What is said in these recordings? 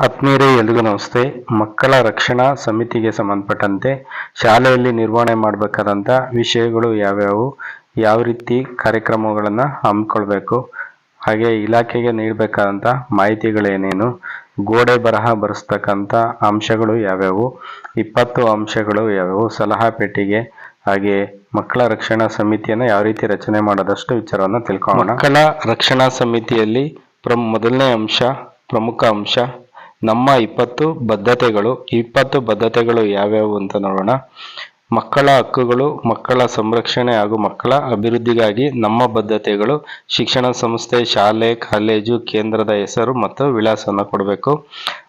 ಆತ್ಮೀಯರೇ ಎಲ್ರಿಗೂ ನಮಸ್ತೆ. ಮಕ್ಕಳ ರಕ್ಷಣಾ ಸಮಿತಿಗೆ ಸಂಬಂಧಪಟ್ಟಂತೆ ಶಾಲೆಯಲ್ಲಿ ನಿರ್ವಹಣೆ ಮಾಡಬೇಕಾದಂಥ ವಿಷಯಗಳು ಯಾವ್ಯಾವು? ಯಾವ ರೀತಿ ಕಾರ್ಯಕ್ರಮಗಳನ್ನು ಹಮ್ಮಿಕೊಳ್ಬೇಕು? ಹಾಗೆ ಇಲಾಖೆಗೆ ನೀಡಬೇಕಾದಂಥ ಮಾಹಿತಿಗಳೇನೇನು? ಗೋಡೆ ಬರಹ ಬರೆಸ್ತಕ್ಕಂಥ ಅಂಶಗಳು ಯಾವ್ಯಾವು? ಇಪ್ಪತ್ತು ಅಂಶಗಳು ಯಾವ್ಯಾವು? ಸಲಹಾ ಪೆಟ್ಟಿಗೆ ಹಾಗೆ ಮಕ್ಕಳ ರಕ್ಷಣಾ ಸಮಿತಿಯನ್ನು ಯಾವ ರೀತಿ ರಚನೆ ಮಾಡೋದಷ್ಟು ವಿಚಾರವನ್ನು ತಿಳ್ಕೊಳ್ಳೋಣ. ಮಕ್ಕಳ ರಕ್ಷಣಾ ಸಮಿತಿಯಲ್ಲಿ ಪ್ರಮ್, ಮೊದಲನೇ ಅಂಶ ಪ್ರಮುಖ ಅಂಶ ನಮ್ಮ ಇಪ್ಪತ್ತು ಬದ್ಧತೆಗಳು ಇಪ್ಪತ್ತು ಬದ್ಧತೆಗಳು ಯಾವ್ಯಾವು ಅಂತ ನೋಡೋಣ. ಮಕ್ಕಳ ಹಕ್ಕುಗಳು, ಮಕ್ಕಳ ಸಂರಕ್ಷಣೆ ಹಾಗೂ ಮಕ್ಕಳ ಅಭಿವೃದ್ಧಿಗಾಗಿ ನಮ್ಮ ಬದ್ಧತೆಗಳು ಶಿಕ್ಷಣ ಸಂಸ್ಥೆ, ಶಾಲೆ, ಕಾಲೇಜು, ಕೇಂದ್ರದ ಹೆಸರು ಮತ್ತು ವಿಳಾಸವನ್ನು ಕೊಡಬೇಕು.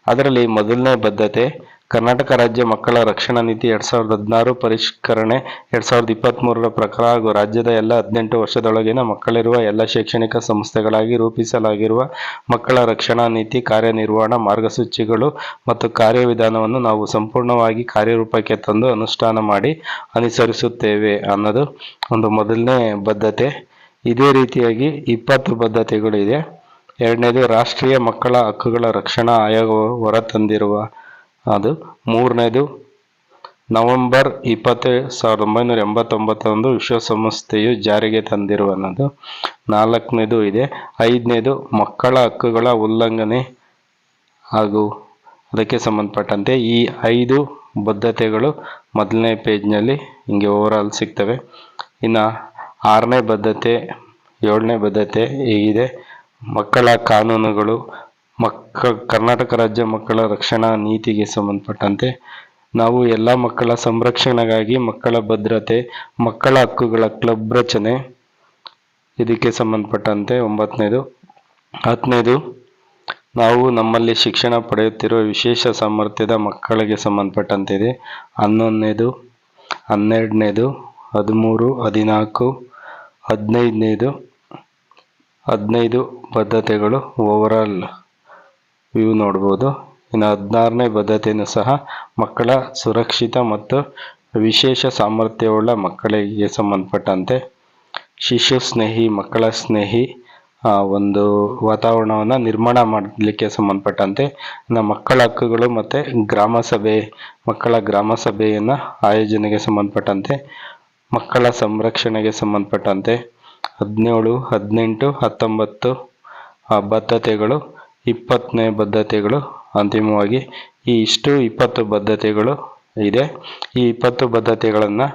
ಅದರಲ್ಲಿ ಮೊದಲನೇ ಬದ್ಧತೆ ಕರ್ನಾಟಕ ರಾಜ್ಯ ಮಕ್ಕಳ ರಕ್ಷಣಾ ನೀತಿ ಎರಡ್ ಸಾವಿರದ ಹದಿನಾರು ಪರಿಷ್ಕರಣೆ ಎರಡ್ ಸಾವಿರದ ಇಪ್ಪತ್ತ್ ಮೂರರ ಪ್ರಕಾರ ಹಾಗೂ ರಾಜ್ಯದ ಎಲ್ಲ ಹದಿನೆಂಟು ವರ್ಷದೊಳಗಿನ ಮಕ್ಕಳಿರುವ ಎಲ್ಲ ಶೈಕ್ಷಣಿಕ ಸಂಸ್ಥೆಗಳಾಗಿ ರೂಪಿಸಲಾಗಿರುವ ಮಕ್ಕಳ ರಕ್ಷಣಾ ನೀತಿ ಕಾರ್ಯನಿರ್ವಹಣಾ ಮಾರ್ಗಸೂಚಿಗಳು ಮತ್ತು ಕಾರ್ಯವಿಧಾನವನ್ನು ನಾವು ಸಂಪೂರ್ಣವಾಗಿ ಕಾರ್ಯರೂಪಕ್ಕೆ ತಂದು ಅನುಷ್ಠಾನ ಮಾಡಿ ಅನುಸರಿಸುತ್ತೇವೆ ಅನ್ನೋದು ಒಂದು ಮೊದಲನೇ ಬದ್ಧತೆ. ಇದೇ ರೀತಿಯಾಗಿ ಇಪ್ಪತ್ತು ಬದ್ಧತೆಗಳು ಇದೆ. ಎರಡನೇದು, ರಾಷ್ಟ್ರೀಯ ಮಕ್ಕಳ ಹಕ್ಕುಗಳ ರಕ್ಷಣಾ ಆಯೋಗವು ಹೊರತಂದಿರುವ ಅದು ಮೂರನೇದು. ನವೆಂಬರ್ ಇಪ್ಪತ್ತೇಳು ಸಾವಿರದ ಒಂಬೈನೂರ ಎಂಬತ್ತೊಂಬತ್ತರಂದು ವಿಶ್ವಸಂಸ್ಥೆಯು ಜಾರಿಗೆ ತಂದಿರುವ ನಾಲ್ಕನೇದು ಇದೆ. ಐದನೇದು, ಮಕ್ಕಳ ಹಕ್ಕುಗಳ ಉಲ್ಲಂಘನೆ ಹಾಗೂ ಅದಕ್ಕೆ ಸಂಬಂಧಪಟ್ಟಂತೆ ಈ ಐದು ಬದ್ಧತೆಗಳು ಮೊದಲನೇ ಪೇಜ್ನಲ್ಲಿ ಹಿಂಗೆ ಓವರಾಲ್ ಸಿಗ್ತವೆ. ಇನ್ನು ಆರನೇ ಬದ್ಧತೆ, ಏಳನೇ ಬದ್ಧತೆ ಹೀಗಿದೆ. ಮಕ್ಕಳ ಕಾನೂನುಗಳು ಮಕ್ಕ, ಕರ್ನಾಟಕ ರಾಜ್ಯ ಮಕ್ಕಳ ರಕ್ಷಣಾ ನೀತಿಗೆ ಸಂಬಂಧಪಟ್ಟಂತೆ ನಾವು ಎಲ್ಲ ಮಕ್ಕಳ ಸಂರಕ್ಷಣೆಗಾಗಿ ಮಕ್ಕಳ ಭದ್ರತೆ, ಮಕ್ಕಳ ಹಕ್ಕುಗಳ ಕ್ಲಬ್ ರಚನೆ ಇದಕ್ಕೆ ಸಂಬಂಧಪಟ್ಟಂತೆ ಒಂಬತ್ತನೇದು. ಹತ್ತನೇದು, ನಾವು ನಮ್ಮಲ್ಲಿ ಶಿಕ್ಷಣ ಪಡೆಯುತ್ತಿರುವ ವಿಶೇಷ ಸಾಮರ್ಥ್ಯದ ಮಕ್ಕಳಿಗೆ ಸಂಬಂಧಪಟ್ಟಂತೆ ಇದೆ. ಹನ್ನೊಂದನೇದು, ಹನ್ನೆರಡನೇದು, ಹದಿಮೂರು, ಹದಿನಾಲ್ಕು, ಹದಿನೈದನೇದು, ಹದಿನೈದು ಬದ್ಧತೆಗಳು ಓವರಾಲ್ ವ್ಯೂ ನೋಡ್ಬೋದು. ಇನ್ನು ಹದಿನಾರನೇ ಬದ್ಧತೆಯೂ ಸಹ ಮಕ್ಕಳ ಸುರಕ್ಷಿತ ಮತ್ತು ವಿಶೇಷ ಸಾಮರ್ಥ್ಯವುಳ್ಳ ಮಕ್ಕಳಿಗೆ ಸಂಬಂಧಪಟ್ಟಂತೆ ಶಿಶು ಸ್ನೇಹಿ, ಮಕ್ಕಳ ಸ್ನೇಹಿ ಒಂದು ವಾತಾವರಣವನ್ನು ನಿರ್ಮಾಣ ಮಾಡಲಿಕ್ಕೆ ಸಂಬಂಧಪಟ್ಟಂತೆ ನಮ್ಮ ಮಕ್ಕಳ ಹಕ್ಕುಗಳು ಮತ್ತು ಗ್ರಾಮ ಸಭೆ, ಮಕ್ಕಳ ಗ್ರಾಮ ಸಭೆಯನ್ನು ಆಯೋಜನೆಗೆ ಸಂಬಂಧಪಟ್ಟಂತೆ, ಮಕ್ಕಳ ಸಂರಕ್ಷಣೆಗೆ ಸಂಬಂಧಪಟ್ಟಂತೆ ಹದಿನೇಳು, ಹದಿನೆಂಟು, ಹತ್ತೊಂಬತ್ತು ಬದ್ಧತೆಗಳು ಇಪ್ಪತ್ತನೇ ಬದ್ಧತೆಗಳು ಅಂತಿಮವಾಗಿ ಈ ಇಷ್ಟು ಇಪ್ಪತ್ತು ಬದ್ಧತೆಗಳು ಇದೆ. ಈ ಇಪ್ಪತ್ತು ಬದ್ಧತೆಗಳನ್ನು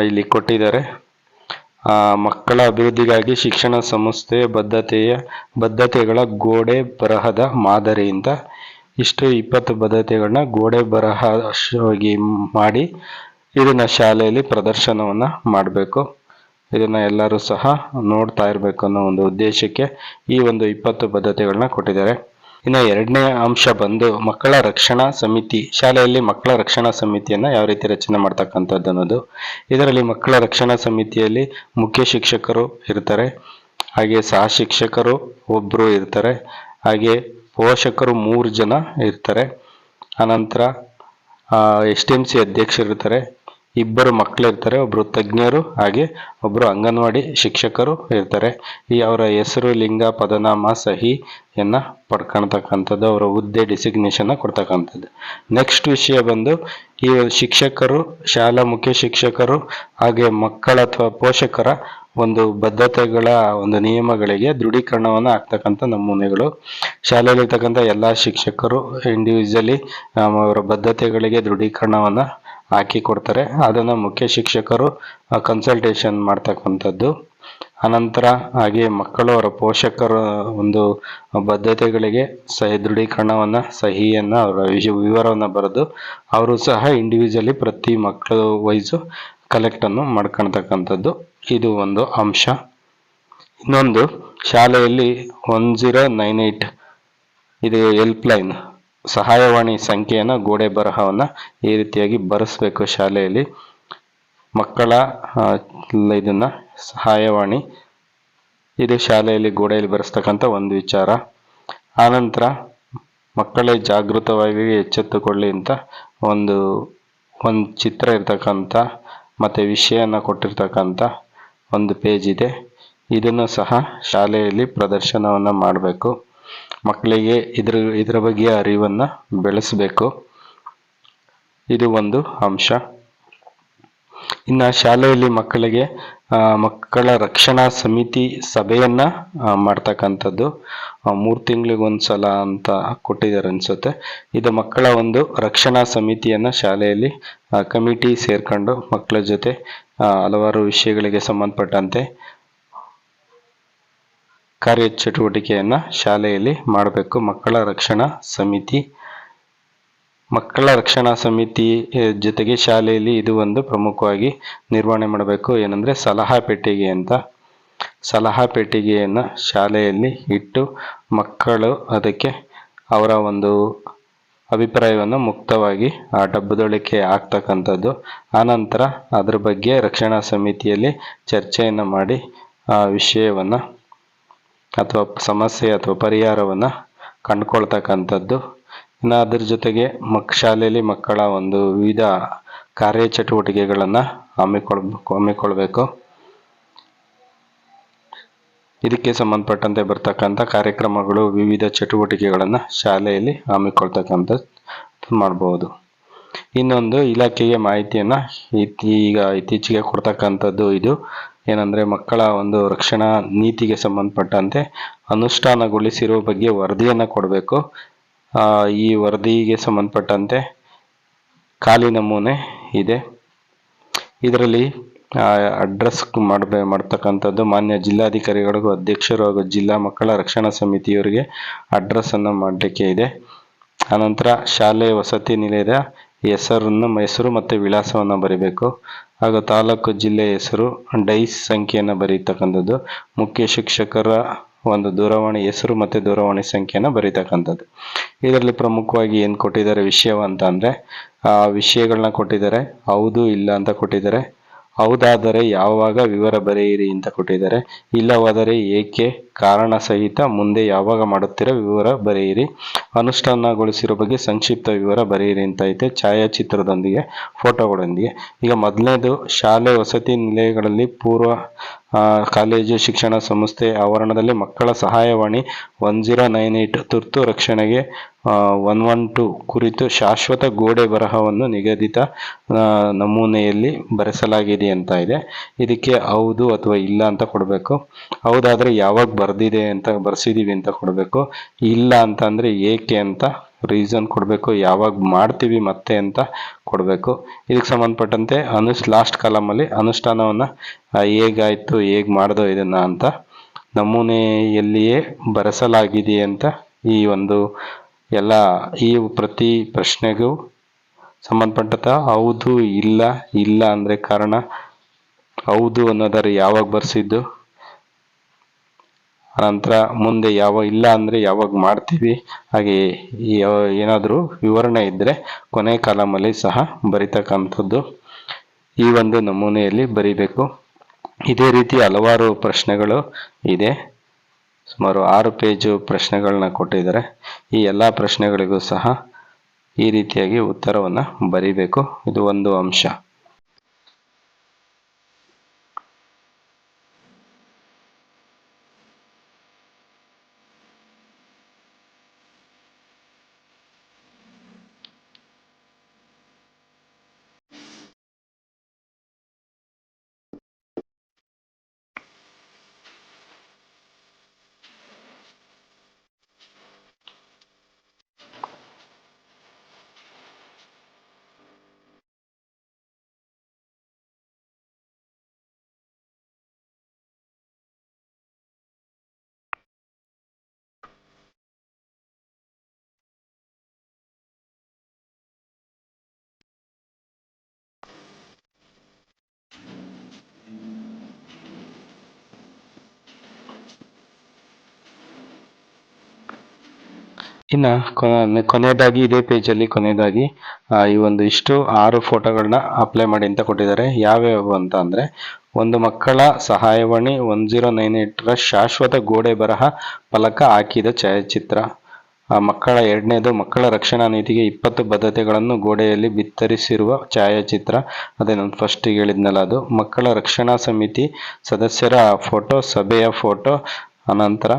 ಇಲ್ಲಿ ಕೊಟ್ಟಿದ್ದಾರೆ. ಮಕ್ಕಳ ಅಭಿವೃದ್ಧಿಗಾಗಿ ಶಿಕ್ಷಣ ಸಂಸ್ಥೆಯ ಬದ್ಧತೆಯ, ಬದ್ಧತೆಗಳ ಗೋಡೆ ಬರಹದ ಮಾದರಿಯಿಂದ ಇಷ್ಟು ಇಪ್ಪತ್ತು ಬದ್ಧತೆಗಳನ್ನ ಗೋಡೆ ಬರಹವಾಗಿ ಮಾಡಿ ಇದನ್ನ ಶಾಲೆಯಲ್ಲಿ ಪ್ರದರ್ಶನವನ್ನ ಮಾಡಬೇಕು. ಇದನ್ನ ಎಲ್ಲರೂ ಸಹ ನೋಡ್ತಾ ಇರಬೇಕು ಅನ್ನೋ ಒಂದು ಉದ್ದೇಶಕ್ಕೆ ಈ ಒಂದು ಇಪ್ಪತ್ತು ಬದ್ಧತೆಗಳನ್ನ ಕೊಟ್ಟಿದ್ದಾರೆ. ಇನ್ನು ಎರಡನೇ ಅಂಶ ಬಂದು ಮಕ್ಕಳ ರಕ್ಷಣಾ ಸಮಿತಿ, ಶಾಲೆಯಲ್ಲಿ ಮಕ್ಕಳ ರಕ್ಷಣಾ ಸಮಿತಿಯನ್ನು ಯಾವ ರೀತಿ ರಚನೆ ಮಾಡ್ತಕ್ಕಂಥದ್ದು ಅನ್ನೋದು. ಇದರಲ್ಲಿ ಮಕ್ಕಳ ರಕ್ಷಣಾ ಸಮಿತಿಯಲ್ಲಿ ಮುಖ್ಯ ಶಿಕ್ಷಕರು ಇರ್ತಾರೆ, ಹಾಗೆ ಸಹ ಶಿಕ್ಷಕರು ಒಬ್ಬರು ಇರ್ತಾರೆ, ಹಾಗೆ ಪೋಷಕರು ಮೂರು ಜನ ಇರ್ತಾರೆ. ಅನಂತರ ಎಸ್ ಟಿ ಎಂ ಸಿ ಅಧ್ಯಕ್ಷರು ಇರ್ತಾರೆ. ಇಬ್ಬರು ಮಕ್ಕಳು ಇರ್ತಾರೆ ಒಬ್ಬರು ತಜ್ಞರು ಹಾಗೆ ಒಬ್ಬರು ಅಂಗನವಾಡಿ ಶಿಕ್ಷಕರು ಇರ್ತಾರೆ. ಈ ಅವರ ಹೆಸರು, ಲಿಂಗ, ಪದನಾಮ ಸಹಿಯನ್ನ ಪಡ್ಕೊಳ್ತಕ್ಕಂಥದ್ದು ಅವರ ಹುದ್ದೆ ಡಿಸಿಗ್ನೇಷನ್ ಕೊಡ್ತಕ್ಕಂಥದ್ದು. ನೆಕ್ಸ್ಟ್ ವಿಷಯ ಬಂದು, ಈ ಶಿಕ್ಷಕರು, ಶಾಲಾ ಮುಖ್ಯ ಶಿಕ್ಷಕರು ಹಾಗೆ ಮಕ್ಕಳ ಅಥವಾ ಪೋಷಕರ ಒಂದು ಬದ್ಧತೆಗಳ ಒಂದು ನಿಯಮಗಳಿಗೆ ದೃಢೀಕರಣವನ್ನು ಆಗ್ತಕ್ಕಂಥ ನಮೂನೆಗಳು. ಶಾಲೆಯಲ್ಲಿರ್ತಕ್ಕಂಥ ಎಲ್ಲ ಶಿಕ್ಷಕರು ಇಂಡಿವಿಜುವಲಿ ಅವರ ಬದ್ಧತೆಗಳಿಗೆ ದೃಢೀಕರಣವನ್ನು ಹಾಕಿ ಕೊಡ್ತಾರೆ. ಅದನ್ನು ಮುಖ್ಯ ಶಿಕ್ಷಕರು ಕನ್ಸಲ್ಟೇಷನ್ ಮಾಡ್ತಕ್ಕಂಥದ್ದು. ಅನಂತರ ಹಾಗೆ ಮಕ್ಕಳು ಅವರ ಪೋಷಕರ ಒಂದು ಬದ್ಧತೆಗಳಿಗೆ ಸಹಿ ದೃಢೀಕರಣವನ್ನು ಸಹಿಯನ್ನು, ಅವರ ವಿವರವನ್ನು ಬರೆದು ಅವರು ಸಹ ಇಂಡಿವಿಜುವಲಿ ಪ್ರತಿ ಮಕ್ಕಳು ವೈಸು ಕಲೆಕ್ಟನ್ನು ಮಾಡ್ಕೊಳ್ತಕ್ಕಂಥದ್ದು. ಇದು ಒಂದು ಅಂಶ. ಇನ್ನೊಂದು, ಶಾಲೆಯಲ್ಲಿ ಒನ್ ಜೀರೋ ನೈನ್ ಏಯ್ಟ್ ಇದು ಹೆಲ್ಪ್ ಲೈನ್ ಸಹಾಯವಾಣಿ ಸಂಖ್ಯೆಯನ್ನು ಗೋಡೆ ಬರಹವನ್ನು ಈ ರೀತಿಯಾಗಿ ಬರೆಸಬೇಕು ಶಾಲೆಯಲ್ಲಿ. ಮಕ್ಕಳ ಇದನ್ನು ಸಹಾಯವಾಣಿ, ಇದು ಶಾಲೆಯಲ್ಲಿ ಗೋಡೆಯಲ್ಲಿ ಬರೆಸ್ತಕ್ಕಂಥ ಒಂದು ವಿಚಾರ. ಆನಂತರ, ಮಕ್ಕಳೇ ಜಾಗೃತವಾಗಿ ಎಚ್ಚೆತ್ತುಕೊಳ್ಳಿ ಅಂತ ಒಂದು ಒಂದು ಚಿತ್ರ ಇರ್ತಕ್ಕಂಥ ಮತ್ತು ವಿಷಯನ ಕೊಟ್ಟಿರ್ತಕ್ಕಂಥ ಒಂದು ಪೇಜ್ ಇದೆ. ಇದನ್ನು ಸಹ ಶಾಲೆಯಲ್ಲಿ ಪ್ರದರ್ಶನವನ್ನು ಮಾಡಬೇಕು. ಮಕ್ಕಳಿಗೆ ಇದ್ರ, ಇದರ ಬಗ್ಗೆ ಅರಿವನ್ನು ಬೆಳೆಸಬೇಕು. ಇದು ಒಂದು ಅಂಶ. ಇನ್ನು ಶಾಲೆಯಲ್ಲಿ ಮಕ್ಕಳಿಗೆ ಮಕ್ಕಳ ರಕ್ಷಣಾ ಸಮಿತಿ ಸಭೆಯನ್ನ ಮಾಡ್ತಕ್ಕಂಥದ್ದು ಮೂರು ತಿಂಗಳಿಗೆ ಒಂದ್ಸಲ ಅಂತ ಕೊಟ್ಟಿದ್ದಾರೆ ಅನ್ಸುತ್ತೆ ಇದು ಮಕ್ಕಳ ಒಂದು ರಕ್ಷಣಾ ಸಮಿತಿಯನ್ನ ಶಾಲೆಯಲ್ಲಿ ಕಮಿಟಿ ಸೇರ್ಕೊಂಡು ಮಕ್ಕಳ ಜೊತೆ ಹಲವಾರು ವಿಷಯಗಳಿಗೆ ಸಂಬಂಧಪಟ್ಟಂತೆ ಕಾರ್ಯಚಟುವಟಿಕೆಯನ್ನ ಶಾಲೆಯಲ್ಲಿ ಮಾಡಬೇಕು. ಮಕ್ಕಳ ರಕ್ಷಣಾ ಸಮಿತಿ. ಮಕ್ಕಳ ರಕ್ಷಣಾ ಸಮಿತಿ ಜೊತೆಗೆ ಶಾಲೆಯಲ್ಲಿ ಇದು ಒಂದು ಪ್ರಮುಖವಾಗಿ ನಿರ್ವಹಣೆ ಮಾಡಬೇಕು. ಏನಂದ್ರೆ ಸಲಹಾ ಪೆಟ್ಟಿಗೆ ಅಂತ. ಸಲಹಾ ಪೆಟ್ಟಿಗೆಯನ್ನ ಶಾಲೆಯಲ್ಲಿ ಇಟ್ಟು ಮಕ್ಕಳು ಅದಕ್ಕೆ ಅವರ ಒಂದು ಅಭಿಪ್ರಾಯವನ್ನು ಮುಕ್ತವಾಗಿ ಆ ಡಬ್ಬದೊಳಕ್ಕೆ ಆಗ್ತಕ್ಕಂಥದ್ದು ಆನಂತರ ಅದರ ಬಗ್ಗೆ ರಕ್ಷಣಾ ಸಮಿತಿಯಲ್ಲಿ ಚರ್ಚೆಯನ್ನು ಮಾಡಿ ಆ ವಿಷಯವನ್ನ ಅಥವಾ ಸಮಸ್ಯೆ ಅಥವಾ ಪರಿಹಾರವನ್ನ ಕಂಡುಕೊಳ್ತಕ್ಕಂಥದ್ದು. ಇನ್ನು ಅದ್ರ ಜೊತೆಗೆ ಮಕ್, ಶಾಲೆಯಲ್ಲಿ ಮಕ್ಕಳ ಒಂದು ವಿವಿಧ ಕಾರ್ಯಚಟುವಟಿಕೆಗಳನ್ನು ಹಮ್ಮಿಕೊಳ್ಬೇಕು ಹಮ್ಮಿಕೊಳ್ಬೇಕು. ಇದಕ್ಕೆ ಸಂಬಂಧಪಟ್ಟಂತೆ ಬರ್ತಕ್ಕಂಥ ಕಾರ್ಯಕ್ರಮಗಳು ವಿವಿಧ ಚಟುವಟಿಕೆಗಳನ್ನು ಶಾಲೆಯಲ್ಲಿ ಹಮ್ಮಿಕೊಳ್ತಕ್ಕಂಥದ್ದು ಮಾಡಬಹುದು ಇನ್ನೊಂದು ಇಲಾಖೆಗೆ ಮಾಹಿತಿಯನ್ನ ಈಗ ಇತ್ತೀಚೆಗೆ ಕೊಡ್ತಕ್ಕಂಥದ್ದು ಇದು ಏನಂದ್ರೆ ಮಕ್ಕಳ ಒಂದು ರಕ್ಷಣಾ ನೀತಿಗೆ ಸಂಬಂಧಪಟ್ಟಂತೆ ಅನುಷ್ಠಾನಗೊಳಿಸಿರುವ ಬಗ್ಗೆ ವರದಿಯನ್ನು ಕೊಡಬೇಕು. ಆ, ಈ ವರದಿಗೆ ಸಂಬಂಧಪಟ್ಟಂತೆ ಖಾಲಿ ನಮೂನೆ ಇದೆ. ಇದರಲ್ಲಿ ಅಡ್ರೆಸ್ ಮಾಡಬೇ ಮಾಡ್ತಕ್ಕಂಥದ್ದು ಮಾನ್ಯ ಜಿಲ್ಲಾಧಿಕಾರಿಗಳಿಗೂ ಅಧ್ಯಕ್ಷರು ಹಾಗೂ ಜಿಲ್ಲಾ ಮಕ್ಕಳ ರಕ್ಷಣಾ ಸಮಿತಿಯವರಿಗೆ ಅಡ್ರೆಸ್ ಅನ್ನು ಮಾಡಲಿಕ್ಕೆ ಇದೆ. ಅನಂತರ ಶಾಲೆ ವಸತಿ ನಿಲಯದ ಹೆಸರನ್ನು ಹೆಸರು ಮತ್ತು ವಿಳಾಸವನ್ನು ಬರೀಬೇಕು. ಹಾಗೂ ತಾಲೂಕು ಜಿಲ್ಲೆ ಹೆಸರು ಡೈಸ್ ಸಂಖ್ಯೆಯನ್ನು ಬರೀತಕ್ಕಂಥದ್ದು. ಮುಖ್ಯ ಶಿಕ್ಷಕರ ಒಂದು ದೂರವಾಣಿ ಹೆಸರು ಮತ್ತು ದೂರವಾಣಿ ಸಂಖ್ಯೆಯನ್ನು ಬರೀತಕ್ಕಂಥದ್ದು. ಇದರಲ್ಲಿ ಪ್ರಮುಖವಾಗಿ ಏನು ಕೊಟ್ಟಿದ್ದಾರೆ ವಿಷಯ ಅಂತ ಅಂದರೆ, ಆ ವಿಷಯಗಳನ್ನ ಕೊಟ್ಟಿದ್ದಾರೆ, ಹೌದು ಇಲ್ಲ ಅಂತ ಕೊಟ್ಟಿದ್ದಾರೆ ಹೌದಾದರೆ ಯಾವಾಗ ವಿವರ ಬರೆಯಿರಿ ಅಂತ ಕೊಟ್ಟಿದ್ದಾರೆ. ಇಲ್ಲವಾದರೆ ಏಕೆ ಕಾರಣ ಸಹಿತ ಮುಂದೆ ಯಾವಾಗ ಮಾಡುತ್ತೀರೋ ವಿವರ ಬರೆಯಿರಿ. ಅನುಷ್ಠಾನಗೊಳಿಸಿರೋ ಬಗ್ಗೆ ಸಂಕ್ಷಿಪ್ತ ವಿವರ ಬರೆಯಿರಿ ಅಂತ ಐತೆ. ಛಾಯಾಚಿತ್ರದೊಂದಿಗೆ, ಫೋಟೋಗಳೊಂದಿಗೆ. ಈಗ ಮೊದಲನೇದು, ಶಾಲೆ ವಸತಿ ನಿಲಯಗಳಲ್ಲಿ ಪೂರ್ವ ಕಾಲೇಜು ಶಿಕ್ಷಣ ಸಂಸ್ಥೆ ಆವರಣದಲ್ಲಿ ಮಕ್ಕಳ ಸಹಾಯವಾಣಿ ಒನ್ ಜೀರೋ ನೈನ್ ಏಟ್ ತುರ್ತು ರಕ್ಷಣೆಗೆ ಒನ್ ಒನ್ ಟು ಕುರಿತು ಶಾಶ್ವತ ಗೋಡೆ ಬರಹವನ್ನು ನಿಗದಿತ ನಮೂನೆಯಲ್ಲಿ ಬರೆಸಲಾಗಿದೆ ಅಂತ ಇದೆ. ಇದಕ್ಕೆ ಹೌದು ಅಥವಾ ಇಲ್ಲ ಅಂತ ಕೊಡಬೇಕು. ಹೌದಾದರೆ ಯಾವಾಗ ಬರೆದಿದೆ ಅಂತ, ಬರ್ಸಿದೀವಿ ಅಂತ ಕೊಡಬೇಕು. ಇಲ್ಲ ಅಂತ ಅಂದ್ರೆ ಏಕೆ ಅಂತ ರೀಸನ್ ಕೊಡಬೇಕು, ಯಾವಾಗ ಮಾಡ್ತೀವಿ, ಮತ್ತೆ ಅಂತ ಕೊಡಬೇಕು. ಇದಕ್ಕೆ ಸಂಬಂಧಪಟ್ಟಂತೆ ಅನುಸ್ ಲಾಸ್ಟ್ ಕಾಲಮಲ್ಲಿ ಅನುಷ್ಠಾನವನ್ನು ಹೇಗಾಯಿತು, ಹೇಗೆ ಮಾಡ್ದೋ ಇದನ್ನು ಅಂತ ನಮೂನೆಯಲ್ಲಿಯೇ ಬರೆಸಲಾಗಿದೆ ಅಂತ ಈ ಒಂದು ಎಲ್ಲ, ಈ ಪ್ರತಿ ಪ್ರಶ್ನೆಗೂ ಸಂಬಂಧಪಟ್ಟಂತ ಹೌದು, ಇಲ್ಲ ಇಲ್ಲ ಅಂದರೆ ಕಾರಣ ಹೌದು ಅನ್ನೋದಾದ್ರೆ ಯಾವಾಗ ಬರ್ಸಿದ್ದು ಅನಂತರ ಮುಂದೆ ಯಾವ ಇಲ್ಲ ಅಂದರೆ ಯಾವಾಗ ಮಾಡ್ತೀವಿ, ಹಾಗೆ ಏನಾದರೂ ವಿವರಣೆ ಇದ್ದರೆ ಕೊನೆ ಕಾಲಮಲ್ಲಿ ಸಹ ಬರಿತಕ್ಕಂಥದ್ದು ಈ ಒಂದು ನಮೂನೆಯಲ್ಲಿ ಬರಿಬೇಕು. ಇದೇ ರೀತಿ ಹಲವಾರು ಪ್ರಶ್ನೆಗಳು ಇದೆ. ಸುಮಾರು ಆರು ಪೇಜು ಪ್ರಶ್ನೆಗಳನ್ನ ಕೊಟ್ಟಿದ್ದಾರೆ. ಈ ಎಲ್ಲ ಪ್ರಶ್ನೆಗಳಿಗೂ ಸಹ ಈ ರೀತಿಯಾಗಿ ಉತ್ತರವನ್ನು ಬರಿಬೇಕು. ಇದು ಒಂದು ಅಂಶ. ಇನ್ನ ಕೊನೆ ಕೊನೆಯದಾಗಿ ಇದೇ ಪೇಜಲ್ಲಿ ಕೊನೆಯದಾಗಿ ಈ ಒಂದು ಇಷ್ಟು ಆರು ಫೋಟೋಗಳನ್ನ ಅಪ್ಲೈ ಮಾಡಿ ಅಂತ ಕೊಟ್ಟಿದ್ದಾರೆ. ಯಾವ್ಯಾವು ಅಂತ ಅಂದರೆ, ಒಂದು ಮಕ್ಕಳ ಸಹಾಯವಾಣಿ ಒನ್ ಜೀರೋ ನೈನ್ ಏಟ್ರ ಶಾಶ್ವತ ಗೋಡೆ ಬರಹ ಫಲಕ ಹಾಕಿದ ಛಾಯಾಚಿತ್ರ. ಮಕ್ಕಳ ಎರಡನೇದು ಮಕ್ಕಳ ರಕ್ಷಣಾ ನೀತಿಗೆ ಇಪ್ಪತ್ತು ಬದ್ಧತೆಗಳನ್ನು ಗೋಡೆಯಲ್ಲಿ ಬಿತ್ತರಿಸಿರುವ ಛಾಯಾಚಿತ್ರ. ಅದೇ ನಾನು ಫಸ್ಟ್ ಹೇಳಿದ್ನಲ್ಲ ಅದು. ಮಕ್ಕಳ ರಕ್ಷಣಾ ಸಮಿತಿ ಸದಸ್ಯರ ಫೋಟೋ ಸಭೆಯ ಫೋಟೋ ಅನಂತರ